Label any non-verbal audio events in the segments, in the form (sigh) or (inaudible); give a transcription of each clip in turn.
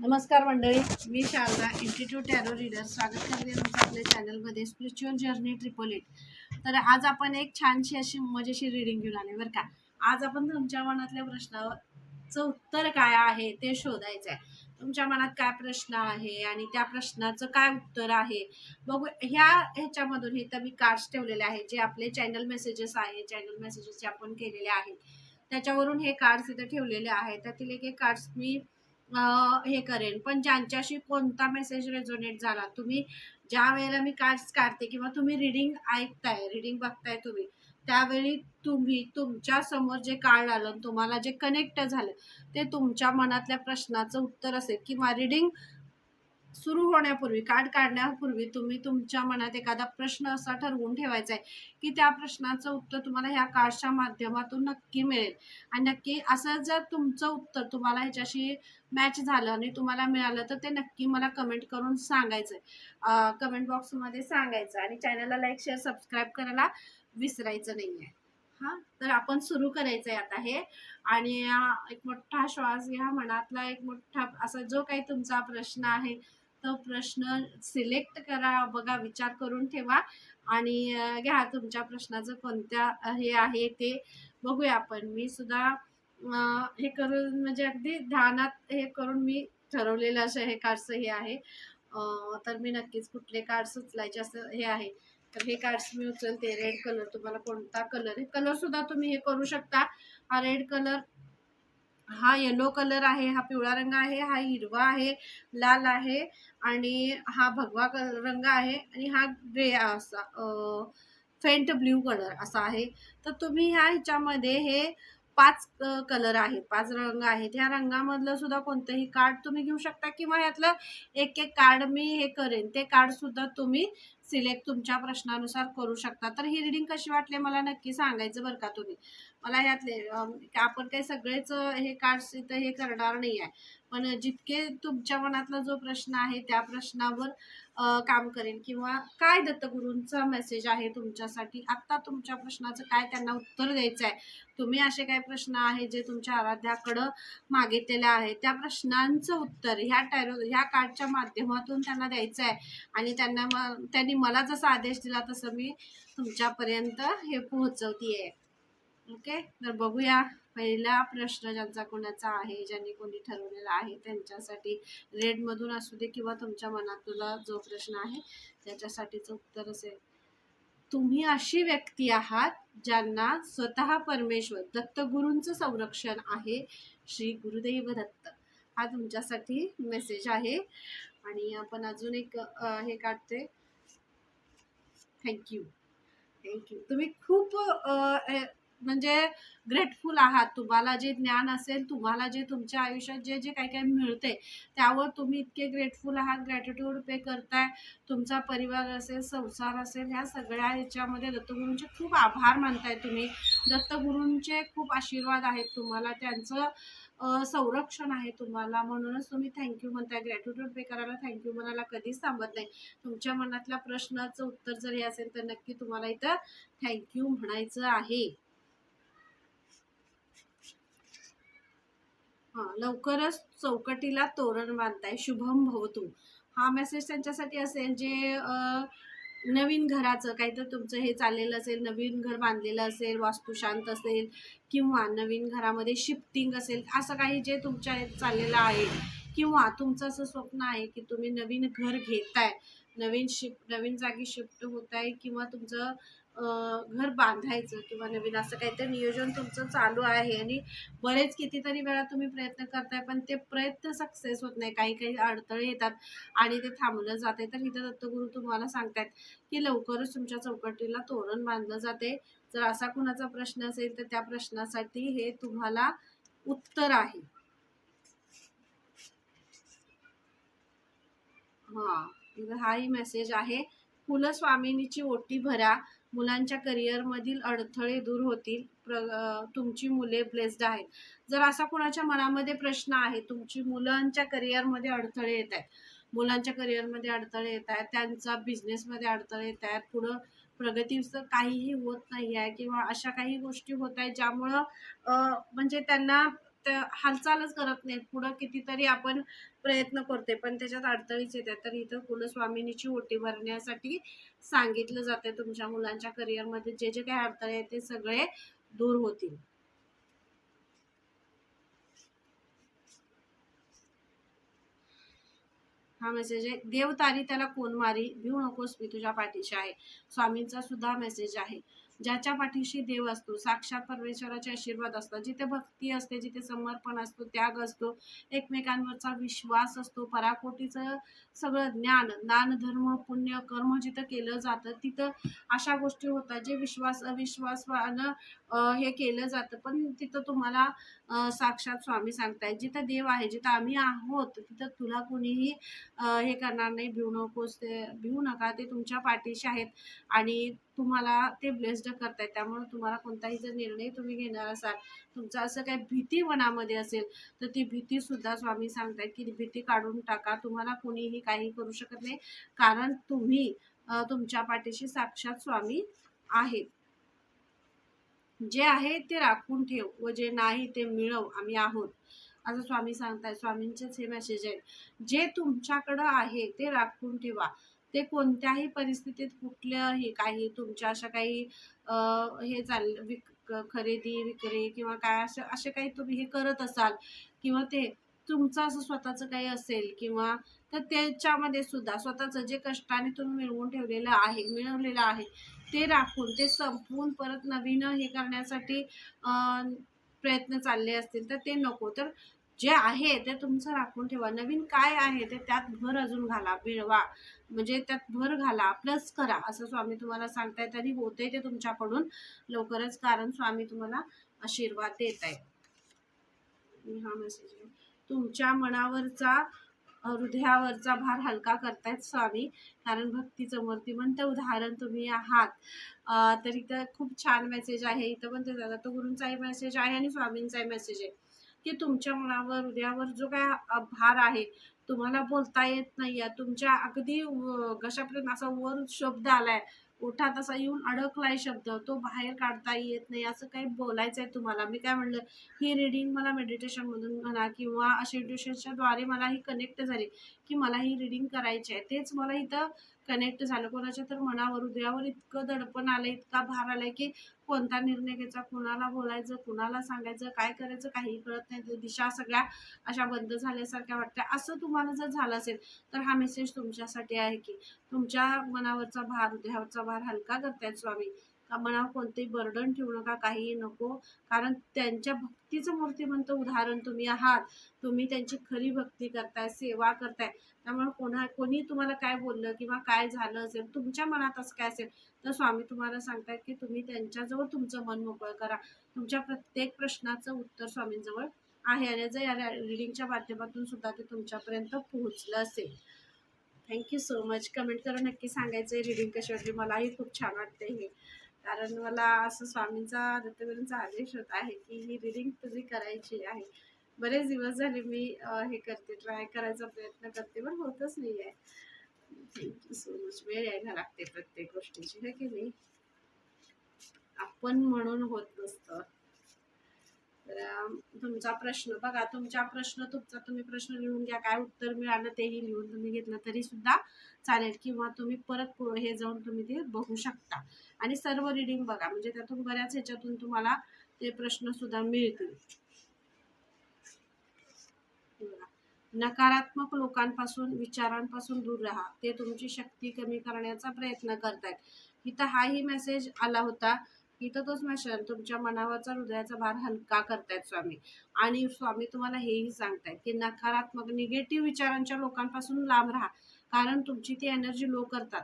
नमस्कार मंडळी मी शारदा इन्स्टिट्यूट टॅरो रीडर स्वागत करते तुमचं आपल्या चॅनलमध्ये स्पिरिच्युअल जर्नी ट्रिपल एट तर आज आपण एक छानशी अशी मजेशीर रिडिंग घेऊन आले बरं का. आज आपण तुमच्या मनातल्या प्रश्नाचं उत्तर काय आहे ते शोधायचं आहे तुमच्या मनात काय प्रश्न आहे आणि त्या प्रश्नाचं काय उत्तर आहे? बघू ह्या ह्याच्यामधून हे तर मी कार्ड्स ठेवलेले आहेत जे आपले चॅनल मेसेजेस आहे चॅनल मेसेजेस जे आपण केलेले आहेत. त्याच्यावरून हे कार्ड्स इथे ठेवलेले आहेत. त्यातील एक एक कार्ड्स मी हे करेन. पण ज्यांच्याशी कोणता मेसेज रेझोनेट झाला तुम्ही ज्या वेळेला मी कार्ड्स काढते किंवा तुम्ही रिडिंग ऐकताय रिडिंग बघताय तुम्ही त्यावेळी तुम्ही तुमच्यासमोर जे कार्ड आलं आणि तुम्हाला जे कनेक्ट झालं ते तुमच्या मनातल्या प्रश्नाचं उत्तर असेल किंवा रिडिंग सुरू होण्यापूर्वी कार्ड काढण्यापूर्वी तुम्ही तुमच्या मनात एखादा प्रश्न असा ठरवून ठेवायचा आहे की त्या प्रश्नाचं उत्तर तुम्हाला ह्या कार्डच्या माध्यमातून नक्की मिळेल. आणि नक्की असं जर तुमचं उत्तर तुम्हाला ह्याच्याशी मॅच झालं आणि तुम्हाला मिळालं तर ते नक्की मला कमेंट करून सांगायचं कमेंट बॉक्समध्ये सांगायचं आणि चॅनलला लाईक शेअर सबस्क्राईब करायला विसरायचं नाही आहे हां तर आपण सुरू करायचं आहे आता हे. आणि एक मोठा श्वास घ्या मनातला एक मोठा असा जो काही तुमचा प्रश्न आहे तो प्रश्न सिलेक्ट करा बघा विचार करून ठेवा. आणि घ्या तुमच्या प्रश्नाचं कोणत्या हे आहे ते बघूया आपण. मी सुद्धा हे करून म्हणजे अगदी ध्यानात हे करून मी ठरवलेलं असं हे कार्डचं हे आहे. तर मी नक्कीच कुठले कार्ड्स उचलायचे असं हे आहे. तर हे कार्ड्स मी उचलते. रेड कलर तुम्हाला कोणता कलर हे कलर सुद्धा तुम्ही हे करू शकता. हा रेड कलर हा येलो कलर आहे हा पिवळा रंग आहे हा हिरवा आहे लाल आहे आणि हा भगवा कलर रंग आहे आणि हा ग्रे असा फेंट ब्ल्यू कलर असा आहे. तर तुम्ही ह्या ह्याच्यामध्ये हे पाच कलर आहेत पाच रंग आहेत. ह्या रंगामधलं सुद्धा कोणतंही कार्ड तुम्ही घेऊ शकता किंवा ह्यातलं एक एक कार्ड मी हे करेन. ते कार्डसुद्धा तुम्ही सिलेक्ट तुमच्या प्रश्नानुसार करू शकता. तर ही रिडिंग कशी वाटली मला नक्की सांगायचं बरं का तुम्ही? मला ह्यातले आपण काही सगळेच हे कार्ड्स इथं हे करणार नाही आहे पण जितके तुमच्या मनातला जो प्रश्न आहे त्या प्रश्नावर काम करेन किंवा काय दत्तगुरूंचा मेसेज आहे तुमच्यासाठी? आत्ता तुमच्या प्रश्नाचं काय त्यांना उत्तर द्यायचं आहे तुम्ही असे काय प्रश्न आहे जे तुमच्या आराध्याकडं मागितलेले आहे त्या प्रश्नांचं उत्तर ह्या टॅरो ह्या कार्डच्या माध्यमातून त्यांना द्यायचं आहे आणि त्यांना म त्यांनी मला जसा आदेश दिला तसं मी तुमच्यापर्यंत हे पोहोचवते आहे ओके तर बघूया. पहिला प्रश्न ज्यांचा कोणाचा आहे ज्यांनी कोणी ठरवलेला आहे त्यांच्यासाठी रेडमधून असू दे किंवा तुमच्या मनातला जो प्रश्न आहे त्याच्यासाठीचं उत्तर असेल. तुम्ही अशी व्यक्ती आहात ज्यांना स्वतः परमेश्वर दत्तगुरूंचं संरक्षण आहे श्री गुरुदैव दत्त. हा तुमच्यासाठी मेसेज आहे. आणि आपण अजून एक हे काढते. थँक्यू थँक्यू तुम्ही खूप म्हणजे ग्रेटफुल आहात. तुम्हाला जे ज्ञान असेल तुम्हाला जे तुमच्या आयुष्यात जे जे काही काही मिळते त्यावर तुम्ही इतके ग्रेटफुल आहात ग्रॅटिट्यूड पे करताय. तुमचा परिवार असेल संसार असेल ह्या सगळ्या ह्याच्यामध्ये दत्तगुरूंचे खूप आभार मानताय तुम्ही. दत्तगुरूंचे खूप आशीर्वाद आहेत तुम्हाला. त्यांचं संरक्षण आहे तुम्हाला. म्हणूनच तुम्ही थँक्यू म्हणताय. ग्रॅटिट्यूड पे करायला थँक्यू म्हणायला कधीच थांबत नाही. तुमच्या मनातल्या प्रश्नाचं उत्तर जरी असेल तर नक्की तुम्हाला इथं थँक्यू म्हणायचं आहे. हां लवकरच चौकटीला तोरण बांधताय. शुभम भवतू हा मेसेज त्यांच्यासाठी असेल जे नवीन घराचं काहीतरी तुमचं हे चाललेलं असेल नवीन घर बांधलेलं असेल वास्तुशांत असेल किंवा नवीन घरामध्ये शिफ्टिंग असेल असं काही जे तुमच्या चाललेलं आहे किंवा तुमचं असं स्वप्न आहे की तुम्ही नवीन घर घेताय नवीन शिफ्ट नवीन जागी शिफ्ट होत आहे किंवा तुमचं घर बांधायचं किंवा नवीन असं काहीतरी नियोजन तुमचं चालू आहे आणि बरेच कितीतरी वेळा तुम्ही प्रयत्न करताय पण ते प्रयत्न सक्सेस होत नाही. काही काही अडथळे येतात आणि ते थांबलं जाते तर इथं दत्तगुरू तुम्हाला सांगतायत की लवकरच तुमच्या चौकटीला तोरण बांधलं जाते. जर असा कुणाचा प्रश्न असेल तर त्या प्रश्नासाठी हे तुम्हाला उत्तर आहे. हा हाही मेसेज आहे. कुलस्वामिनीची ओटी भरा. मुलांच्या करिअरमधील अडथळे दूर होतील. प्र तुमची मुले ब्लेस्ड आहेत. जर असा कुणाच्या मनामध्ये प्रश्न आहे तुमची मुलांच्या करिअरमध्ये अडथळे येत आहेत. मुलांच्या करिअरमध्ये अडथळे येत आहेत. त्यांचा बिझनेसमध्ये अडथळे येत आहेत. पुढं प्रगतीचं काहीही होत नाही आहे किंवा अशा काही गोष्टी होत आहेत ज्यामुळं म्हणजे त्यांना त्या हालचालच करत नाहीत. पुढं कितीतरी आपण प्रयत्न करतोय पण त्याच्यात अडथळीच येतात. तर इथं कुलस्वामिनीची ओटी भरण्यासाठी सांगितलं जाते तुमच्या मुलांच्या करिअरमध्ये. जे जे काही अडथळे आहेत ते सगळे दूर होतील. हा मेसेज आहे. देव तारी त्याला कोण मारी भिऊ नकोस मी तुझ्या पाठीशी आहे. स्वामींचा सुद्धा मेसेज आहे. ज्याच्या पाठीशी देव असतो साक्षात परमेश्वराचे आशीर्वाद असतात. जिथे भक्ती असते जिथे समर्पण असतो त्याग असतो एकमेकांवरचा विश्वास असतो पराकोटीचं सगळं ज्ञान दान धर्म पुण्य कर्म जिथं केलं जातं तिथं अशा गोष्टी होतात जे विश्वास अविश्वासानं हे केलं जातं. पण तिथं तुम्हाला साक्षात स्वामी सांगतायत जिथं देव आहे जिथं आम्ही आहोत तिथं तुला कुणीही हे करणार नाही भिऊ नकोस ते भिऊ नका ते तुमच्या पाठीशी आहेत. आणि तुम्हाला ते ब्लेस्ड करतायत. त्यामुळे तुम्हाला कोणताही जर निर्णय तुम्ही घेणार असाल तुमचा असं काही भीती मनामध्ये असेल तर ती भीतीसुद्धा स्वामी सांगतायत की भीती काढून टाका. तुम्हाला कोणीही काही करू शकत नाही कारण तुम्ही तुमच्या पाठीशी साक्षात स्वामी आहेत जे आहे ते राखून ठेव व जे नाही ते मिळव. आम्ही आहोत. असं स्वामी सांगताय स्वामींचेच हे मेसेज आहेत. जे तुमच्याकडं आहे ते राखून ठेवा. ते कोणत्याही परिस्थितीत कुठल्याही काही तुमच्या अशा काही हे चाल विक खरेदी विक्री किंवा काय असं असे काही तुम्ही हे करत असाल किंवा ते तुमचं असं स्वतःचं काही असेल किंवा तर त्याच्यामध्ये सुद्धा स्वतःचं जे कष्टाने तुम्ही मिळवून ठेवलेलं आहे मिळवलेलं आहे ते राखून ते संपवून परत नवीन हे करण्यासाठी प्रयत्न चालले असतील तर ते नको. तर जे आहे ते तुमचं राखून ठेवा. नवीन काय आहे ते त्यात भर अजून घाला बिळवा म्हणजे त्यात भर घाला प्लस करा असं स्वामी तुम्हाला सांगताय तरी होते ते तुमच्याकडून. लवकरच कारण स्वामी तुम्हाला आशीर्वाद देत आहे हा मेसेज तुमच्या मनावरचा हृदयावरचा भार हलका करतायत स्वामी. कारण भक्तीचं मूर्तिमंत उदाहरण तुम्ही आहात. तर इथं खूप छान मेसेज आहे. इथं पण ते दत्त गुरूंचाही मेसेज आहे आणि स्वामींचाही मेसेज आहे. की तुमच्या मनावर हृदयावर जो काय भार आहे तुम्हाला बोलता येत नाही आहे तुमच्या अगदी व- घशापर्यंत असा वर शब्द आलाय. ओठात असा येऊन अडकलाय शब्द. तो बाहेर काढता येत नाही. असं काही बोलायचं आहे तुम्हाला? मी काय म्हणलं ही रिडिंग मला मेडिटेशनमधून म्हणा किंवा अशा ट्युशनच्या द्वारे मला ही कनेक्ट झाली की मला ही रिडिंग करायची आहे तेच मला इथं कनेक्ट झालं. कोणाच्या तर मनावर हृदयावर इतकं दडपण आलं इतका भार आलाय की कोणता निर्णय घ्यायचा कुणाला बोलायचं कुणाला सांगायचं काय करायचं काही कळत नाही. दिशा सगळ्या अशा बंद झाल्यासारख्या वाटत्या. असं तुम्हाला जर झालं असेल तर हा मेसेज तुमच्यासाठी आहे की तुमच्या मनावरचा भार हृदयावरचा भार हलका करतायत स्वामी. का मनावर कोणतेही बर्डन ठेवू नका काहीही नको. कारण त्यांच्या भक्तीचं मूर्तिमंत उदाहरण तुम्ही आहात. तुम्ही त्यांची खरी भक्ती करताय सेवा करताय. त्यामुळे कोणा कोणी तुम्हाला काय बोललं किंवा काय झालं असेल तुमच्या मनात असं काय असेल तर स्वामी तुम्हाला सांगतात की तुम्ही त्यांच्याजवळ तुमचं मन मोकळं करा. तुमच्या प्रत्येक प्रश्नाचं उत्तर स्वामींजवळ आहे आणि जर या रिडिंगच्या माध्यमातून सुद्धा ते तुमच्यापर्यंत पोहोचलं असेल. थँक्यू सो मच कमेंट करून नक्की सांगायचं आहे रिडिंग कशी वाटली. मलाही खूप छान वाटते हे. कारण मला असं स्वामींचा दत्तगुरूंचा आदेश होत आहे की ही रिडिंग तुझी करायची आहे. बरेच दिवस झाले मी हे करते ट्राय करायचा प्रयत्न करते पण होतच नाही आहे थँक्यू सो मच वेळ यायला लागते प्रत्येक गोष्टीची हे की नाही? आपण म्हणून होत नसतं. तर तुमचा प्रश्न बघा तुमचा प्रश्न तुमचा तुम्ही प्रश्न लिहून घ्या काय उत्तर मिळालं तेही लिहून तुम्ही घेतलं तरी सुद्धा चालेल. किंवा तुम्ही परत हे जाऊन तुम्ही ते बघू शकता. आणि सर्व रिडिंग बघा म्हणजे त्यातून बऱ्याच ह्याच्यातून तुम्हाला ते प्रश्न सुद्धा मिळतील बघा. नकारात्मक लोकांपासून विचारांपासून दूर राहा. ते तुमची शक्ती कमी करण्याचा प्रयत्न करतायत. इथं हाही मेसेज आला होता. इथं तोच मेसेज तुमच्या मनावरचा हृदयाचा भार हलका करतायत स्वामी. आणि स्वामी तुम्हाला हेही सांगतायत की नकारात्मक निगेटिव्ह विचारांच्या लोकांपासून लांब राहा. कारण तुमची ती एनर्जी लो करतात.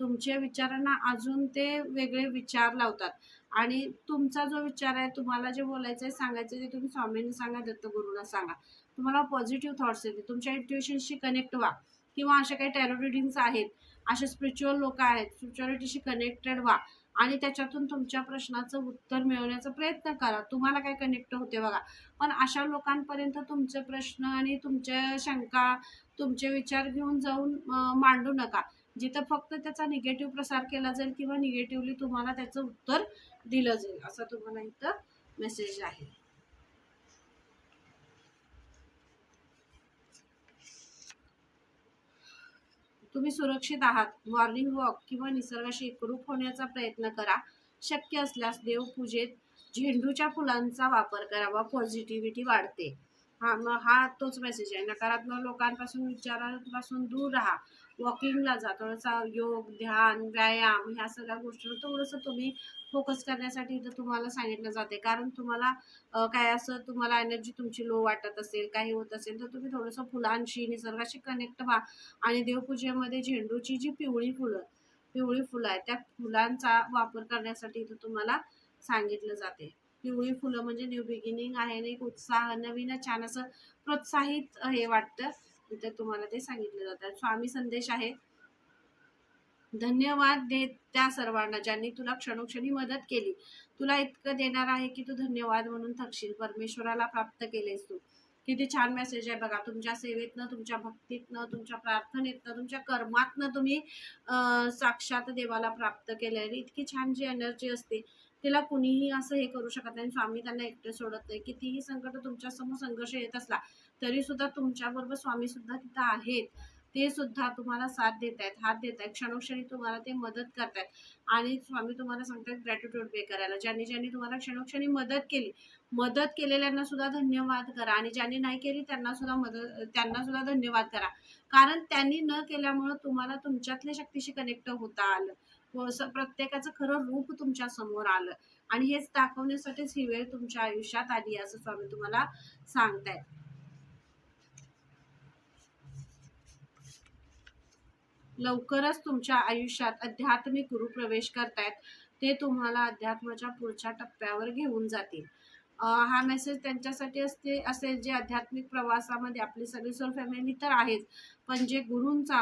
तुमच्या विचारांना अजून ते वेगळे विचार लावतात. आणि तुमचा जो विचार आहे तुम्हाला जे बोलायचं आहे सांगायचं आहे ते तुम्ही स्वामींना सांगा दत्तगुरूंना सांगा. तुम्हाला पॉझिटिव्ह थॉट्स येतील. तुमच्या इंट्युशनशी कनेक्ट व्हा. किंवा अशा काही टॅरो रिडिंग्स आहेत असे स्पिरिच्युअल लोक आहेत स्पिरिच्युअलिटीशी कनेक्टेड व्हा. आणि त्याच्यातून तुमच्या प्रश्नाचं उत्तर मिळवण्याचा प्रयत्न करा. तुम्हाला काय कनेक्ट होते बघा. पण अशा लोकांपर्यंत तुमचे प्रश्न आणि तुमच्या शंका तुमचे विचार घेऊन जाऊन मांडू नका. जिथं फक्त त्याचा निगेटिव्ह प्रसार केला जाईल किंवा निगेटिव्हली तुम्हाला त्याचं उत्तर दिलं जाईल असं तुम्हाला इथं मेसेज आहे. तुम्ही सुरक्षित आहात. मॉर्निंग वॉक किंवा निसर्गाशी एकरूप होण्याचा प्रयत्न करा. शक्य असल्यास देवपूजेत झेंडूच्या फुलांचा वापर करावा. पॉझिटिव्हिटी वाढते. हा मग हा तोच मेसेज आहे. नकारात्मक लोकांपासून विचारांपासून दूर राहा. वॉकिंगला जा. थोडासा योग ध्यान व्यायाम ह्या सगळ्या गोष्टीवर थोडंसं तुम्ही फोकस करण्यासाठी इथं तुम्हाला सांगितलं जाते. कारण तुम्हाला काय असं तुम्हाला एनर्जी तुमची लो वाटत असेल काही होत असेल तर तुम्ही थोडंसं फुलांशी निसर्गाशी कनेक्ट व्हा. आणि देवपूजेमध्ये झेंडूची जी पिवळी फुलं पिवळी फुलं आहेत त्या फुलांचा वापर करण्यासाठी इथं तुम्हाला सांगितलं जाते. पिवळी फुलं म्हणजे न्यू बिगिनिंग आहे आणि एक उत्साह नवीन छान असं प्रोत्साहित हे वाटतं. तर तुम्हाला ते सांगितलं जातं. स्वामी संदेश आहे. धन्यवाद देत त्या सर्वांना ज्यांनी तुला क्षणोक्षणी मदत केली. तुला इतकं देणार आहे की तू धन्यवाद म्हणून थकशील. परमेश्वराला प्राप्त केलेस तू. किती छान मेसेज आहे बघा. तुमच्या सेवेतनं तुमच्या भक्तीतनं तुमच्या प्रार्थनेतनं तुमच्या कर्मातनं तुम्ही साक्षात देवाला प्राप्त केले इतकी छान जी एनर्जी असते तिला कुणीही असं हे करू शकत नाही. स्वामी त्यांना एकटे सोडत नाही कितीही संकट तुमच्यासमोर संघर्ष येत असला तरी सुद्धा तुमच्या बरोबर स्वामी सुद्धा तिथं आहेत. ते सुद्धा तुम्हाला साथ देत आहेत हात देत आहेत. क्षणोक्षणी तुम्हाला ते मदत करतायत आणि स्वामी तुम्हाला सांगतात ग्रॅटिट्यूड पे करायला. ज्यांनी ज्यांनी तुम्हाला क्षणोक्षणी मदत केली मदत केलेल्यांना सुद्धा धन्यवाद करा. आणि ज्यांनी नाही केली त्यांना सुद्धा मदत त्यांना सुद्धा धन्यवाद करा. कारण त्यांनी न केल्यामुळं तुम्हाला तुमच्यातल्या शक्तीशी कनेक्ट होता आलं हो, प्रत्येकाचं खरं रूप तुमच्यासमोर आलं. आणि हेच दाखवण्यासाठीच ही वेळ तुमच्या आयुष्यात आली असं स्वामी तुम्हाला सांगतायत. लवकरच तुमच्या आयुष्यात आध्यात्मिक गुरु प्रवेश करतायत. ते तुम्हाला अध्यात्माच्या पुढच्या टप्प्यावर घेऊन जातील. हा मेसेज त्यांच्यासाठी असते असेल जे आध्यात्मिक प्रवासामध्ये आपली सगळी सोल फॅमिली तर आहेच. पण जे गुरूंचा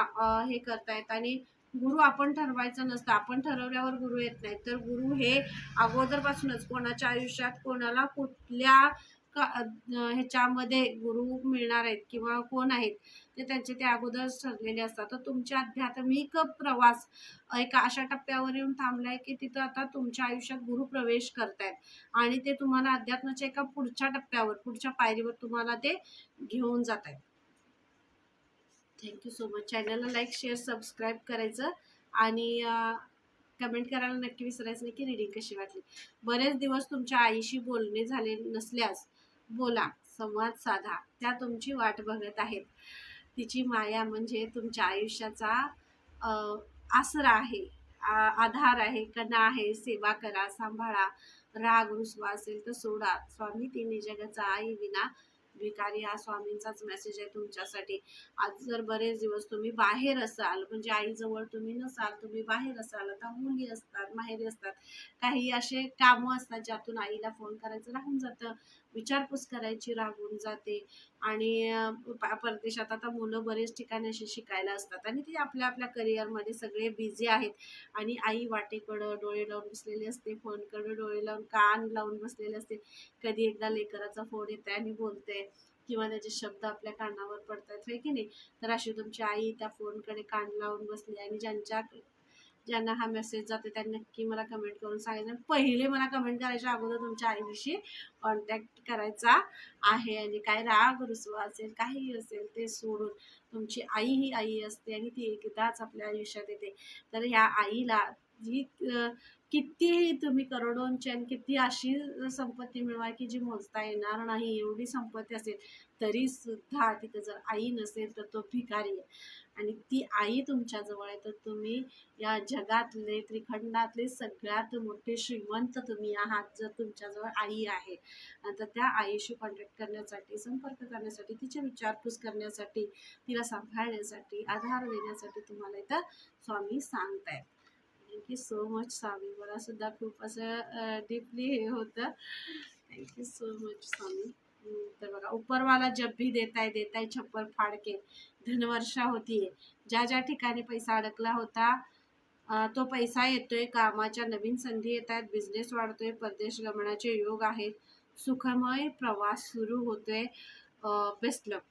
हे करतायत आणि गुरु आपण ठरवायचं नसतं. आपण ठरवल्यावर गुरु येत नाही तर गुरु हे अगोदरपासूनच कोणाच्या आयुष्यात कोणाला कुठल्या का- ह्याच्यामध्ये गुरु मिळणार आहेत किंवा कोण आहेत ते त्यांचे ते अगोदर ठरलेले असतात. तर तुमच्या आध्यात्मिक प्रवास एका अशा टप्प्यावर येऊन थांबलाय की तिथं आता तुमच्या आयुष्यात गुरु प्रवेश करतायत. आणि ते तुम्हाला अध्यात्माच्या एका पुढच्या टप्प्यावर पुढच्या पायरीवर तुम्हाला ते घेऊन जात आहेत थँक्यू सो मच. चॅनलला लाईक शेअर सबस्क्राईब करायचं आणि कमेंट करायला नक्की विसरायचं नाही की रिडिंग कशी वाटली. बरेच दिवस तुमच्या आईशी बोलणे झाले नसल्यास बोला संवाद साधा. त्या तुमची वाट बघत आहेत. तिची माया म्हणजे तुमच्या आयुष्याचा आसरा आहे. आ- आधार आहे कणा आहे. सेवा करा सांभाळा. राग रुसवा असेल तर सोडा. स्वामी तिने जगाचा आई विना भिकारी हा स्वामींचाच मेसेज आहे तुमच्यासाठी. आज जर बरेच दिवस तुम्ही बाहेर असाल म्हणजे आईजवळ तुम्ही नसाल तुम्ही बाहेर असाल आता मुली असतात माहेरी असतात काही असे कामं असतात ज्यातून आईला फोन करायचं राहून जातं. विचारपूस करायची राहून जाते. आणि परदेशात आता मुलं बरेच ठिकाणी अशी शिकायला असतात. आणि ते आपल्या आपल्या करिअरमध्ये सगळे बिझी आहेत. आणि आई वाटेकडं डोळे लावून बसलेली असते फोनकडं डोळे लावून कान लावून बसलेले असते. कधी एकदा लेकराचा फोन येते आणि बोलते किंवा त्याचे शब्द आपल्या कानावर पडतात होय की नाही? तर अशी तुमची आई त्या फोनकडे कान लावून बसली आणि ज्यांच्या ज्यांना हा मेसेज जाते त्यांनी नक्की मला कमेंट करून सांगायचं. पहिले मला कमेंट करायच्या अगोदर तुमच्या आईविषयी कॉन्टॅक्ट करायचा आहे आणि काय राग रुसवा असेल काहीही असेल ते सोडून तुमची आई ही आई असते आणि ती एकदाच आपल्या आयुष्यात येते. तर ह्या आईला जी कितीही तुम्ही करोडोंची आणि किती अशी संपत्ती मिळवा की जी मोजता येणार नाही एवढी संपत्ती असेल तरी सुद्धा तिथं जर आई नसेल तर तो भिकारी आहे. आणि ती आई तुमच्याजवळ आहे तर तुम्ही या जगातले त्रिखंडातले सगळ्यात मोठे श्रीमंत तुम्ही आहात जर तुमच्याजवळ आई आहे. तर त्या आईशी कॉन्टॅक्ट करण्यासाठी संपर्क करण्यासाठी तिचे विचारपूस करण्यासाठी तिला सांभाळण्यासाठी आधार देण्यासाठी तुम्हाला इथं स्वामी सांगतायत. थँक्यू सो मच स्वामी मला सुद्धा खूप असं डीपली हे होतं. थँक्यू सो मच स्वामी तर बघा उपरवाला जब भी देताय देताय छप्पर फाडके. धनवर्षा होतीये ज्या ज्या ठिकाणी पैसा अडकला होता तो पैसा येतोय कामाच्या नवीन संधी येत आहेत बिझनेस वाढतोय परदेश गमनाचे योग आहेत. सुखमय प्रवास सुरू होतोय बेस्ट लक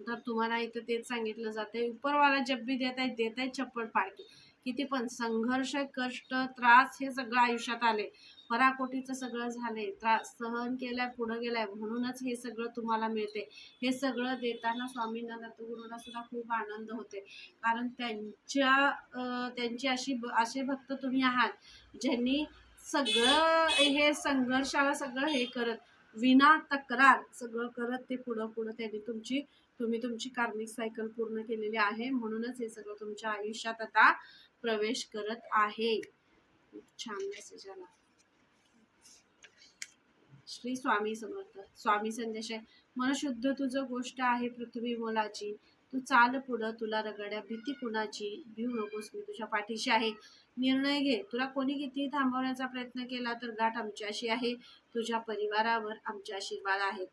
तर तुम्हाला इथं तेच सांगितलं जाते उपरवाला जब भी देत आहेत देत आहेत छप्पड फाडके. किती पण संघर्ष कष्ट त्रास हे सगळं आयुष्यात आले. पराकोटीचं सगळं झाले. त्रास सहन केलाय पुढं गेलाय. म्हणूनच हे सगळं तुम्हाला मिळते. हे सगळं देताना स्वामींना दत्तगुरूंना सुद्धा खूप आनंद होते. कारण त्यांच्या त्यांची अशी असे भक्त तुम्ही आहात ज्यांनी सगळं हे संघर्षाला सगळं हे करत विना तक्रार सगळं करत ते पुढं पुढं त्यांनी तुमची तुम्ही तुमची कार्मिक सायकल पूर्ण केलेली आहे. म्हणूनच हे सगळं तुमच्या आयुष्यात आता प्रवेश करत आहे. छान मेसेज आला. श्री स्वामी समर्थ. स्वामी संदेश आहे मन शुद्ध तुझं गोष्ट आहे पृथ्वी मोलाची. तू चाल पुढं तुला रगड्या भीती कुणाची? भिऊ नकोस मी तुझ्या पाठीशी आहे. निर्णय घे. तुला कोणी किती थांबवण्याचा प्रयत्न केला तर गाठ आमच्याशी आहे. तुझ्या परिवारावर आमचे आशीर्वाद आहेत.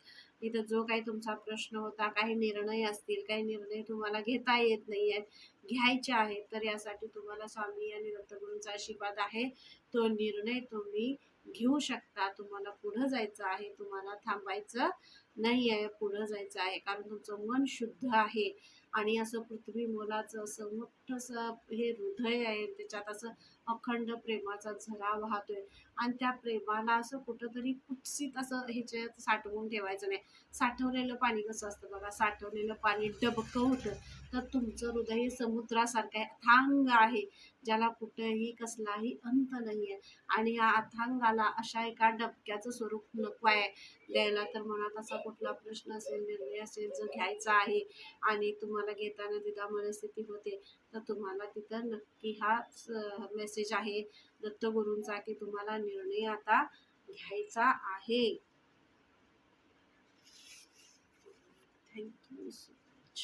इथं जो काही तुमचा प्रश्न होता काही निर्णय असतील काही निर्णय तुम्हाला घेता येत नाही आहेत घ्यायचे आहेत तर यासाठी तुम्हाला स्वामी आणि दत्तगुरूंचा आशीर्वाद आहे. तो निर्णय तुम्ही घेऊ शकता. तुम्हाला पुढं जायचं आहे तुम्हाला थांबायचं नाही आहे पुढं जायचं आहे कारण तुमचं मन शुद्ध आहे. आणि असं पृथ्वी मोलाचं असं मोठंसं हे हृदय आहे त्याच्यात असं अखंड प्रेमाचा झरा वाहतोय. आणि त्या प्रेमाला असं कुठंतरी कुत्सित असं ह्याच्यात साठवून ठेवायचं नाही. साठवलेलं पाणी कसं असतं बघा साठवलेलं पाणी डबकं होतं. तर तुमचं हृदय समुद्रासारखं आहे अथांग आहे ज्याला कुठेही कसलाही अंत नाही आहे. आणि या अथांगाला अशा एका डबक्याचं स्वरूप नको आहे. द्यायला तर मनात असा कुठला प्रश्न असेल निर्णय असेल जो घ्यायचा आहे आणि तुम्हाला घेताना तिथं मनस्थिती होते तर तुम्हाला तिथं नक्की हा मेसेज आहे दत्तगुरूंचा की तुम्हाला निर्णय आता घ्यायचा आहे. थँक्यू सो मच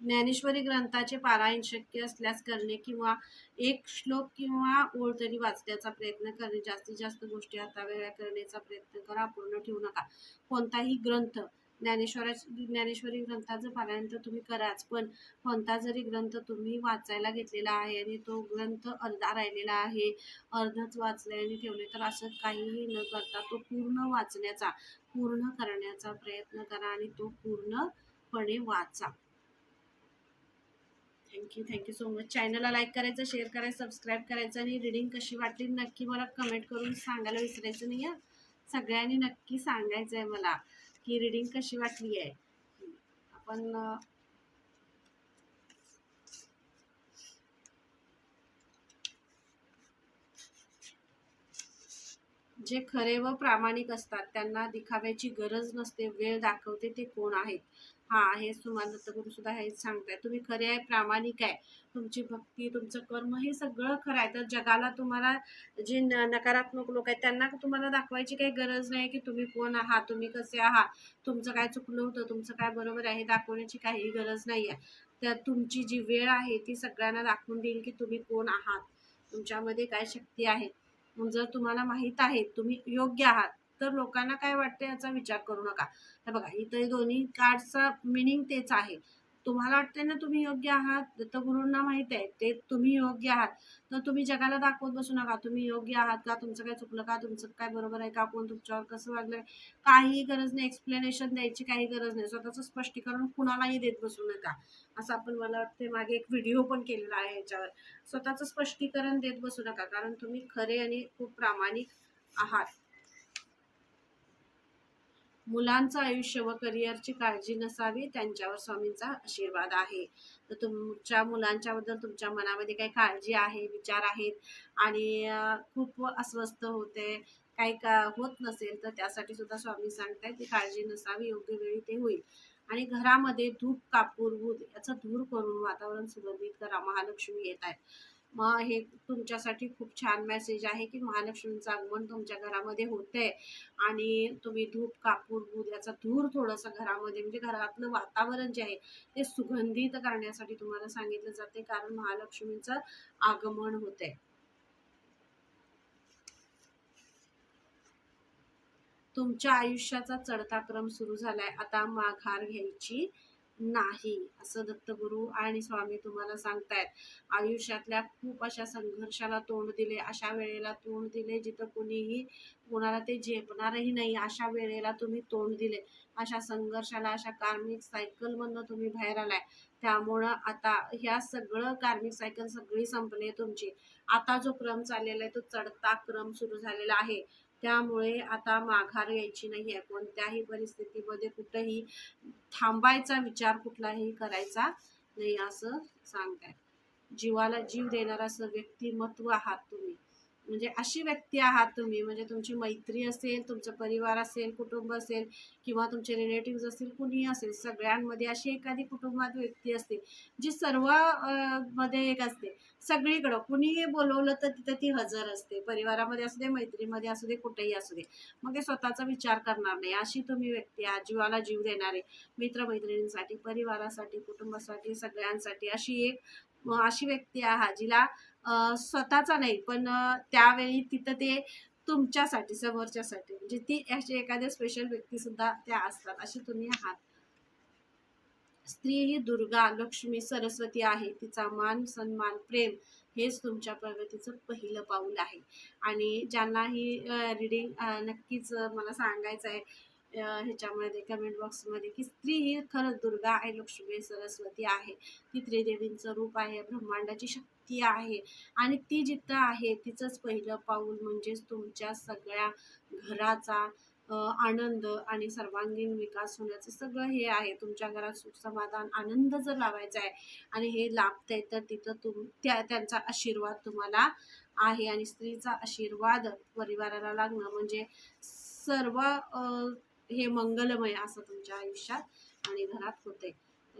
ज्ञानेश्वरी ग्रंथाचे पारायण शक्य असल्यास करणे किंवा एक श्लोक किंवा ओळ तरी वाचण्याचा प्रयत्न करणे जास्तीत जास्त गोष्टी हातावेगळ्या करण्याचा प्रयत्न करा पूर्ण ठेवू नका. कोणताही ग्रंथ ज्ञानेश्वरा ज्ञानेश्वरी ग्रंथाचं पारायण तर तुम्ही कराच पण कोणता जरी ग्रंथ तुम्ही वाचायला घेतलेला आहे आणि तो ग्रंथ अर्धा राहिलेला आहे अर्धच वाचले आणि ठेवले तर असं काहीही न करता तो पूर्ण वाचण्याचा पूर्ण करण्याचा प्रयत्न करा आणि तो पूर्णपणे वाचा. Thank you thank you so much. चॅनलला लाईक करायचं शेअर करायचं सबस्क्राईब करायचं आणि रिडिंग कशी वाटली नक्की मला कमेंट करून सांगायला विसरायचं नाही आहे सगळ्यांनी नक्की सांगायचं आहे मला की रिडिंग कशी वाटली आहे. आपण जे खरे व प्रामाणिक असतात त्यांना दिखाव्याची गरज नसते वेळ दाखवते ते कोण आहेत? हा हेच तुम्हाला दत्तगुरु सुद्धा हेच सांगताय तुम्ही खरे आहे प्रामाणिक आहे. तुमची भक्ती तुमचं कर्म हे सगळं खरं आहे. तर जगाला तुम्हाला जे न- नकारात्मक लोक आहेत त्यांना तुम्हाला दाखवायची काही गरज नाही की तुम्ही कोण आहात तुम्ही कसे आहात. तुमचं काय चुकलं होतं तुमचं काय बरोबर आहे हे दाखवण्याची काही गरज नाही आहे. तर तुमची जी वेळ आहे ती सगळ्यांना दाखवून देईल की तुम्ही कोण आहात. तुमच्यामध्ये काय शक्ती आहे. जर तुम्हाला माहीत आहे तुम्ही योग्य आहात. तर लोकांना काय वाटतं याचा विचार करू नका. हे बघा इथे दोन्ही कार्डचा मिनिंग तेच आहे. तुम्हाला वाटतंय ना तुम्ही योग्य आहात? तर दत्तगुरूंना माहीत आहे ते तुम्ही योग्य आहात. तर तुम्ही जगाला दाखवत बसू नका. तुम्ही योग्य आहात का? तुमचं काय चुकलं का? तुमचं काय बरोबर आहे का? कोण तुमच्यावर कसं वागलंय? काही गरज नाही एक्सप्लेनेशन द्यायची काही गरज नाही. स्वतःचं स्पष्टीकरण कुणालाही देत बसू नका. असं आपण मला वाटते मागे एक व्हिडिओ पण केलेला आहे याच्यावर. स्वतःचं स्पष्टीकरण देत बसू नका कारण तुम्ही खरे आणि खूप प्रामाणिक आहात. मुलांचं आयुष्य व करिअरची काळजी नसावी त्यांच्यावर स्वामींचा आशीर्वाद आहे. तर तुमच्या मुलांच्याबद्दल तुमच्या मनामध्ये काही काळजी आहे विचार आहेत आणि खूप अस्वस्थ होते काही का होत नसेल तर त्यासाठी सुद्धा स्वामी सांगतायत की काळजी नसावी योग्य वेळी ते होईल. आणि घरामध्ये धूप कापूर भूत याचं धूर करून वातावरण सुगंधित करा महालक्ष्मी येत आहेत मग हे तुमच्यासाठी खूप छान मेसेज आहे की महालक्ष्मीचं आगमन तुमच्या घरामध्ये होतंय. आणि तुम्ही धूप कापूर दूध याचा धूर थोडंसं घरामध्ये म्हणजे घरातलं वातावरण जे आहे ते सुगंधित करण्यासाठी तुम्हाला सांगितलं जाते. कारण महालक्ष्मीचं आगमन होतंय. तुमच्या आयुष्याचा चढता क्रम सुरू झालाय. आता माघार घ्यायची. नाही असं दत्तगुरू आणि स्वामी तुम्हाला सांगतायत. आयुष्यातल्या खूप अशा संघर्षाला तोंड दिले अशा वेळेला तोंड दिले जिथं कुणीही कोणाला ते झेपणारही नाही अशा वेळेला तुम्ही तोंड दिले. अशा संघर्षाला अशा कार्मिक सायकलमधनं तुम्ही बाहेर आलाय. त्यामुळं आता ह्या सगळं कार्मिक सायकल सगळी संपली आहे तुमची. आता जो क्रम चाललेला आहे तो चढता क्रम सुरू झालेला आहे. त्यामुळे आता माघार यायची नाही आहे कोणत्याही परिस्थितीमध्ये कुठंही थांबायचा विचार कुठलाही करायचा नाही असं सांगताय जीवाला जीव देणारा असं व्यक्तिमत्व आहात तुम्ही. म्हणजे अशी व्यक्ती आहात तुम्ही म्हणजे तुमची मैत्री असेल तुमचं परिवार असेल कुटुंब असेल किंवा तुमचे रिलेटिव्ज असतील कुणीही असेल सगळ्यांमध्ये अशी एखादी कुटुंबात व्यक्ती असते जी सर्वमध्ये एक असते. सगळीकडं कुणीही बोलवलं तर तिथं ती हजर असते. परिवारामध्ये असू दे मैत्रीमध्ये असू दे कुठेही असू दे. मग ते स्वतःचा विचार करणार नाही. अशी तुम्ही व्यक्ती आहात जीवाला जीव देणारे मित्रमैत्रिणींसाठी परिवारासाठी कुटुंबासाठी सगळ्यांसाठी अशी एक अशी व्यक्ती आहात जिला स्वतःचा नाही पण त्यावेळी तिथं ते तुमच्यासाठी समोरच्यासाठी म्हणजे ती अशी एखाद्या स्पेशल व्यक्ती सुद्धा त्या असतात असे तुम्ही आहात. स्त्री ही दुर्गा लक्ष्मी सरस्वती आहे तिचा मान सन्मान प्रेम हेच तुमच्या प्रगतीचं पहिलं पाऊल आहे. आणि ज्यांना ही रिडिंग नक्कीच मला सांगायचं आहे ह्याच्यामध्ये कमेंट बॉक्समध्ये की स्त्री ही खरंच दुर्गा आहे लक्ष्मी सरस्वती आहे. ती त्रिदेवींचं रूप आहे ब्रह्मांडाची शक्ती आहे. आणि ती जिथं आहे तिचंच पहिलं पाऊल म्हणजेच तुमच्या सगळ्या घराचा आनंद आणि सर्वांगीण विकास होण्याचं सगळं हे आहे. तुमच्या घरात सुख समाधान आनंद जर लावायचा आहे आणि हे लाभतंय तर तिथं तुम त्या त्यांचा आशीर्वाद तुम्हाला आहे. आणि स्त्रीचा आशीर्वाद परिवाराला लागणं म्हणजे सर्व हे मंगलमय असं तुमच्या आयुष्यात आणि घरात होते.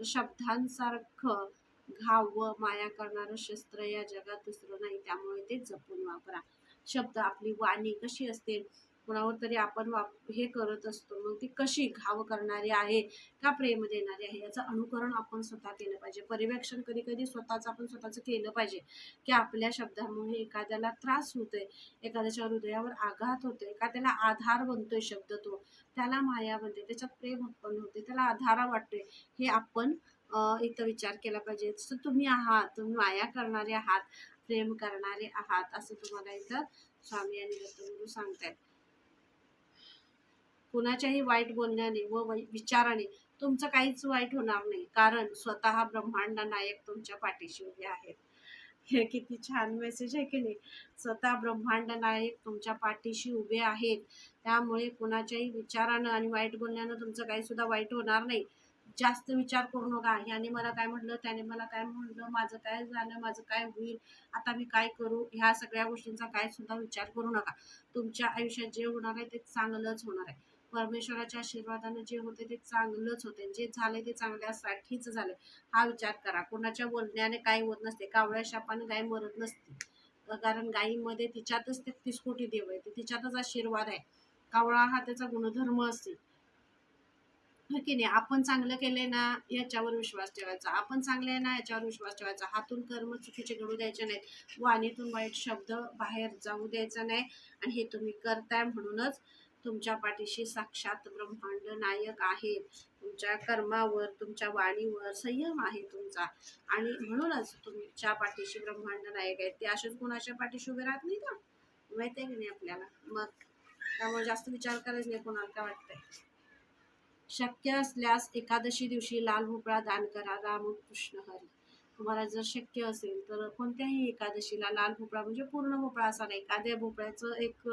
शब्दांसारखं घाव व माया करणारं शस्त्र या जगात दुसरं नाही त्यामुळे ते जपून वापरा. शब्द आपली वाणी कशी असते? कुणावर तरी आपण वाप हे करत असतो. मग ती कशी घाव करणारी आहे का प्रेम देणारी आहे याचं अनुकरण आपण स्वतः केलं पाहिजे. पर्यवेक्षण कधी कधी स्वतःच आपण स्वतःचं केलं पाहिजे की आपल्या शब्दामुळे एखाद्याला त्रास होतोय एखाद्याच्या हृदयावर आघात होतोय का त्याला आधार बनतोय शब्द तो त्याला माया बनते त्याच्यात प्रेम उत्पन्न होते त्याला आधारा वाटतोय हे आपण इथं विचार केला पाहिजे. जसं तुम्ही आहात तुम्ही माया करणारे आहात प्रेम करणारे आहात असं तुम्हाला इथं स्वामी आणि दत्तगुरू सांगतायत. कुणाच्याही वाईट बोलण्याने व विचाराने तुमचं काहीच वाईट होणार नाही. कारण स्वतः ब्रह्मांड नायक तुमच्या पाठीशी उभे आहेत. हे किती छान मेसेज आहे की नाही? स्वतः ब्रह्मांड नायक तुमच्या पाठीशी उभे आहेत. त्यामुळे कुणाच्याही विचारानं आणि वाईट बोलण्यानं तुमचं काही सुद्धा वाईट होणार नाही. जास्त विचार करू नका. ह्याने मला काय म्हटलं? त्याने मला काय म्हटलं? माझं काय झालं? माझं काय होईल? आता मी काय करू? ह्या सगळ्या गोष्टींचा काय सुद्धा विचार करू नका. तुमच्या आयुष्यात जे होणार आहे ते चांगलंच होणार आहे. परमेश्वराच्या आशीर्वादाने जे होते ते चांगलंच होते. जे झाले ते चांगल्यासाठीच झाले. हा विचार करा. कोणाच्या बोलण्याने काही होत नसते. कावळ्या शापाने गाय मरत नसते. कारण गायीमध्ये तिच्यातच ते कोटी देव आहे तिच्यातच आशीर्वाद आहे. कावळा हा त्याचा गुणधर्म असते हो की नाही? आपण चांगलं केलंय ना याच्यावर विश्वास ठेवायचा. आपण चांगले आहे ना याच्यावर विश्वास ठेवायचा. हातून कर्म चुकीचे घडू द्यायचे नाहीत. वाणीतून वाईट शब्द बाहेर जाऊ द्यायचा नाही. आणि हे तुम्ही करताय म्हणूनच तुमच्या पाठीशी साक्षात ब्रह्मांड नायक आहेत तुमच्या कर्मावर तुमच्या वाणीवर संयम आहे तुमचा. आणि म्हणूनच तुमच्या पाठीशी ब्रह्मांड नायक आहेत. ते असेच कोणाच्या पाठीशी उभे राहत नाही का? माहिती आहे की नाही आपल्याला? मग त्यामुळे जास्त विचार करायच नाही कोणाला काय वाटतंय? शक्य असल्यास एकादशी दिवशी लाल भोपळा दान करा. रामकृष्ण हरी. तुम्हाला जर शक्य असेल तर कोणत्याही एकादशीला लाल भोपळा म्हणजे पूर्ण भोपळा असा नाही एखाद्या भोपळ्याचं एक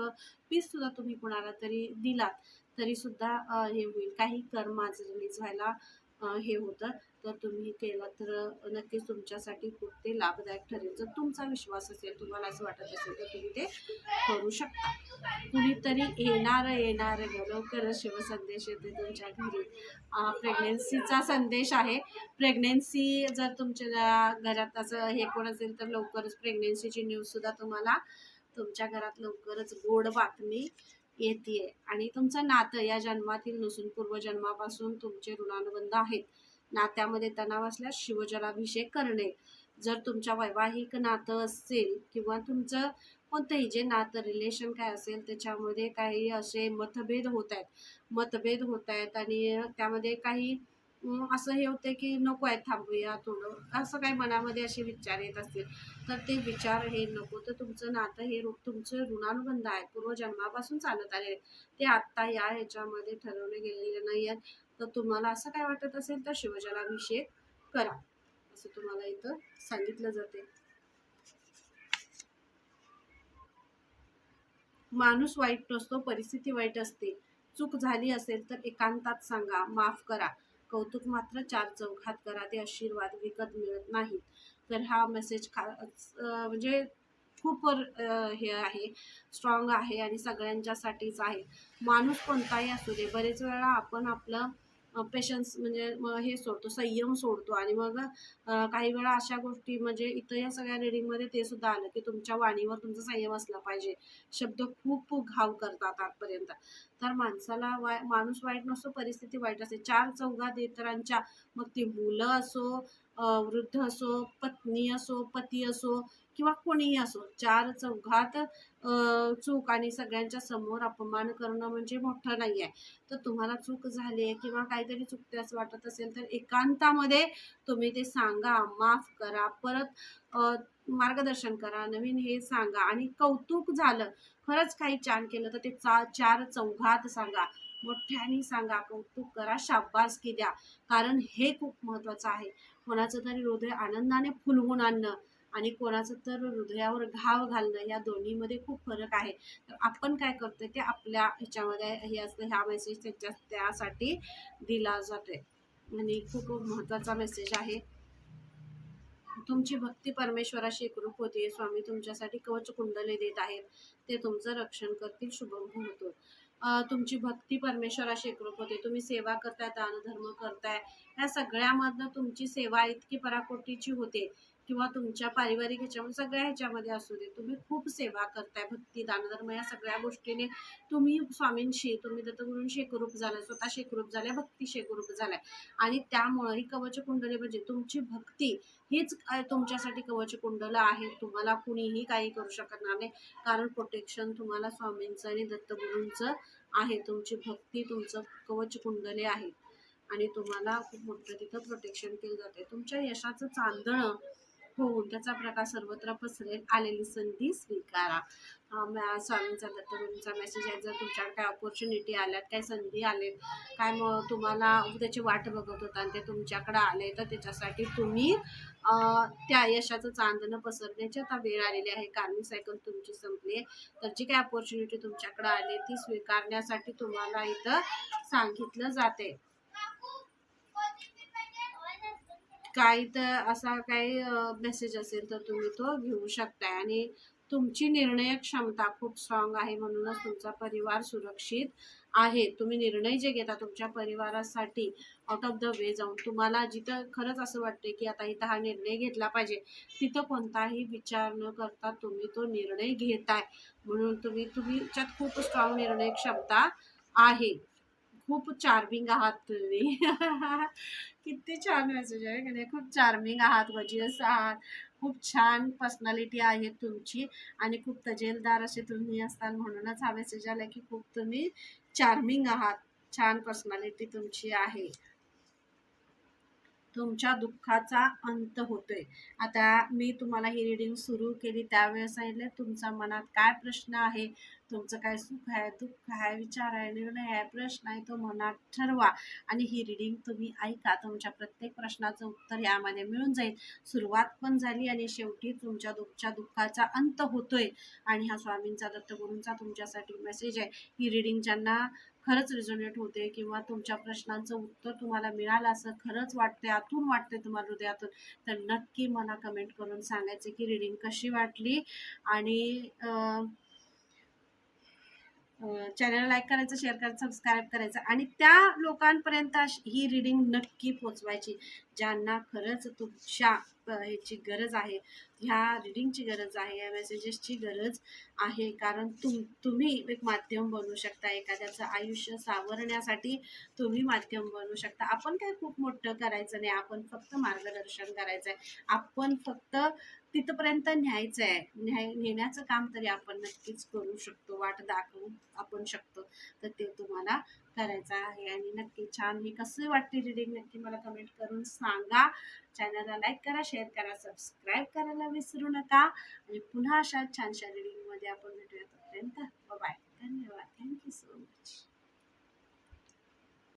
पीस सुद्धा तुम्ही कोणाला तरी दिलात तरी सुद्धा हे होईल. काही कर्म रिलीज व्हायला हे होतं. तर तुम्ही केलं तर नक्कीच तुमच्यासाठी खूप ते लाभदायक ठरेल. जर तुमचा विश्वास असेल तुम्हाला असं वाटत असेल तर तुम्ही ते करू शकता. कुणीतरी येणार येणार ग लवकरच शिवसंदेश येते तुमच्या घरी. प्रेग्नेन्सीचा संदेश आहे. प्रेग्नेन्सी जर तुमच्या घरात असं हे कोण असेल तर लवकरच प्रेग्नेन्सीची न्यूजसुद्धा तुम्हाला तुमच्या घरात लवकरच गोड बातमी येते आणि तुमचं नातं या जन्मातील नसून पूर्वजन्मापासून तुमचे ऋणानुबंध आहेत. नात्यामध्ये तणाव असल्यास शिवजलाभिषेक करणे. जर तुमच्या वैवाहिक नातं असेल किंवा तुमचं कोणतंही जे नातं रिलेशन काय असेल त्याच्यामध्ये काही असे मतभेद होत आहेत. मतभेद होत आहेत आणि त्यामध्ये काही असं हे होते की नको आहे थांबूया थोडं. असं काही मनामध्ये असे विचार येत असतील तर ते विचार हे नको. तर तुमचं नातं हे रु तुमचं ऋणानुबंध आहे. पूर्वजन्मापासून चालत आले ते आत्ता या ह्याच्यामध्ये ठरवले गेलेले नाही आहेत. तर तुम्हाला असं काय वाटत असेल तर शिवजलाभिषेक करा. असं तुम्हाला इथं सांगितलं जाते. माणूस वाईट नसतो परिस्थिती वाईट असते. चूक झाली असेल तर एकांतात सांगा माफ करा. कौतुक मात्र चार चौघात करा ते आशीर्वाद विकत मिळत नाहीत. तर हा मेसेज खा म्हणजे खूप हे आहे स्ट्रॉंग आहे आणि सगळ्यांच्यासाठीच आहे. माणूस कोणताही असू दे बरेच वेळा आपण आपलं पेशन्स म्हणजे हे सोडतो संयम सोडतो. आणि मग काही वेळा अशा गोष्टी म्हणजे इथं या सगळ्या रिडिंगमध्ये ते सुद्धा आलं की तुमच्या वाणीवर तुमचा संयम असला पाहिजे. शब्द खूप घाव करतात आजपर्यंत तर माणसाला वाय माणूस वाईट नसतो परिस्थिती वाईट असते. चार चौघात इतरांच्या मग ती मुलं असो वृद्ध असो पत्नी असो पती असो किंवा कोणीही असो चार चौघात चूक आणि सगळ्यांच्या समोर अपमान करणं म्हणजे मोठं नाही आहे तर तुम्हाला चूक झाली आहे किंवा काहीतरी चुकत्यास असं वाटत असेल तर एकांतामध्ये तुम्ही ते सांगा माफ करा परत मार्गदर्शन करा नवीन हे सांगा आणि कौतुक झालं खरंच काही छान केलं तर ते चा चार चौघात सांगा. मोठ्याने सांगा कौतुक करा शाबासकी द्या. कारण हे खूप महत्त्वाचं आहे. कोणाचं तरी हृदय आनंदाने फुलवून आणणं आणि कोणाचं तर हृदयावर घाव घालणं या दोन्हीमध्ये खूप फरक आहे. तर आपण काय करतो ते आपल्या ह्याच्यामध्ये हे असतं ह्या मेसेज त्याच्या त्यासाठी दिला जातोय. आणि खूप महत्त्वाचा मेसेज आहे. तुमची भक्ती परमेश्वराशी एकरूप होते. स्वामी तुमच्यासाठी कवच कुंडले देत आहेत. ते तुमचं रक्षण करतील. शुभम होतो. तुमची भक्ती परमेश्वराशी एकरूप होते. तुम्ही सेवा करताय दानधर्म करताय. या सगळ्यामधनं तुमची सेवा इतकी पराकोटीची होते. किंवा तुमच्या पारिवारिक ह्याच्यामध्ये सगळ्या ह्याच्यामध्ये असू दे तुम्ही खूप सेवा करताय भक्ती दानधर्म या सगळ्या गोष्टीने तुम्ही स्वामींशी तुम्ही दत्तगुरूंशी एकरूप झालाय स्वतः शेकरूप झालाय भक्तीशी एकरूप झालाय. आणि त्यामुळं ही कवच कुंडली म्हणजे तुमची भक्ती हीच तुमच्यासाठी कवच कुंडल आहे. तुम्हाला कुणीही काही करू शकणार नाही. कारण प्रोटेक्शन तुम्हाला स्वामींचं आणि दत्तगुरूंचं आहे. तुमची भक्ती तुमचं कवच कुंडले आहे. आणि तुम्हाला खूप मोठं तिथं प्रोटेक्शन केलं जाते तुमच्या यशाचं चांदणं होऊन त्याचा प्रकाश सर्वत्र पसरेल आलेली संधी स्वीकारा. अं, म्या- स्वामींचा दत्तगुरूंचा मेसेज आहे जर तुमच्याकडे काय ऑपॉर्च्युनिटी आल्यात काय संधी आले काय मग तुम्हाला त्याची वाट बघत होता आणि ते तुमच्याकडे आले तर त्याच्यासाठी तुम्ही त्या यशाचं चांदणं पसरण्याची आता वेळ आलेली आहे. कार्मिक सायकल तुमची संपली आहे. तर जी काय ऑपॉर्च्युनिटी तुमच्याकडे आली ती स्वीकारण्यासाठी तुम्हाला इथं सांगितलं जाते. काही तर असा काही मेसेज असेल तर तुम्ही तो घेऊ शकताय. आणि तुमची निर्णय क्षमता खूप स्ट्रॉंग आहे म्हणूनच तुमचा परिवार सुरक्षित आहे. तुम्ही निर्णय जे घेता तुमच्या परिवारासाठी आउट ऑफ द वे जाऊन तुम्हाला जिथं खरंच असं वाटते की आता इथं हा निर्णय घेतला पाहिजे तिथं कोणताही विचार न करता तुम्ही तो निर्णय घेताय. म्हणून तुम्ही तुम्हीच्यात खूप स्ट्रॉंग निर्णय क्षमता आहे. खूप चार्मिंग आहात तुम्ही. (laughs) किती छान मेसेज आहे की नाही? खूप चार्मिंग आहात वजियस आहात. खूप छान पर्सनॅलिटी आहे तुमची. आणि खूप तजेलदार असे तुम्ही असताल म्हणूनच हा मेसेज आला की खूप तुम्ही चार्मिंग आहात. छान पर्सनॅलिटी तुमची आहे. तुमच्या दुःखाचा अंत होतोय. आता मी तुम्हाला ही रिडिंग सुरू केली त्यावेळेस सांगितलं तुमचा मनात काय प्रश्न आहे? तुमचं काय सुख आहे दुःख आहे विचार आहे निर्णय आहे प्रश्न आहे तो मनात ठरवा. आणि ही रिडिंग तुम्ही ऐका. तुमच्या प्रत्येक प्रश्नाचं उत्तर यामध्ये मिळून जाईल. सुरुवात पण झाली आणि शेवटी तुमच्या दुःखच्या दुःखाचा अंत होतोय. आणि हा स्वामींचा दत्तगुरूंचा तुमच्यासाठी मेसेज आहे. ही रिडिंग ज्यांना खरंच रिझोनेट होते किंवा तुमच्या प्रश्नांचं उत्तर तुम्हाला मिळालं असं खरंच वाटते आतून वाटते तुम्हाला हृदयातून तर नक्की मला कमेंट करून सांगायचे की रिडिंग कशी वाटली. आणि अं, चॅनल लाईक करायचं शेअर करायचं सबस्क्राईब करायचं आणि त्या लोकांपर्यंत ही रिडिंग नक्की पोचवायची ज्यांना खरंच तुमच्या ह्याची गरज आहे. ह्या रिडिंगची गरज आहे या मेसेजेसची गरज आहे. कारण तुम तुम्ही एक माध्यम बनू शकता एखाद्याचं आयुष्य सावरण्यासाठी तुम्ही माध्यम बनू शकता. आपण काय खूप मोठं करायचं नाही आपण फक्त मार्गदर्शन करायचं आहे आपण फक्त तिथपर्यंत न्यायचं आहे. न्याय नेण्याचं काम तरी आपण नक्कीच करू शकतो वाट दाखवू आपण शकतो. तर ते तुम्हाला करायचं आहे आणि नक्की छान मी कसं वाटते रिडिंग नक्की मला कमेंट करून सांगा. चॅनलला लाईक करा शेअर करा सबस्क्राईब करायला विसरू नका. आणि पुन्हा अशा छानशा रिडिंगमध्ये आपण भेटूया तोपर्यंत. बाय धन्यवाद. Thank you so much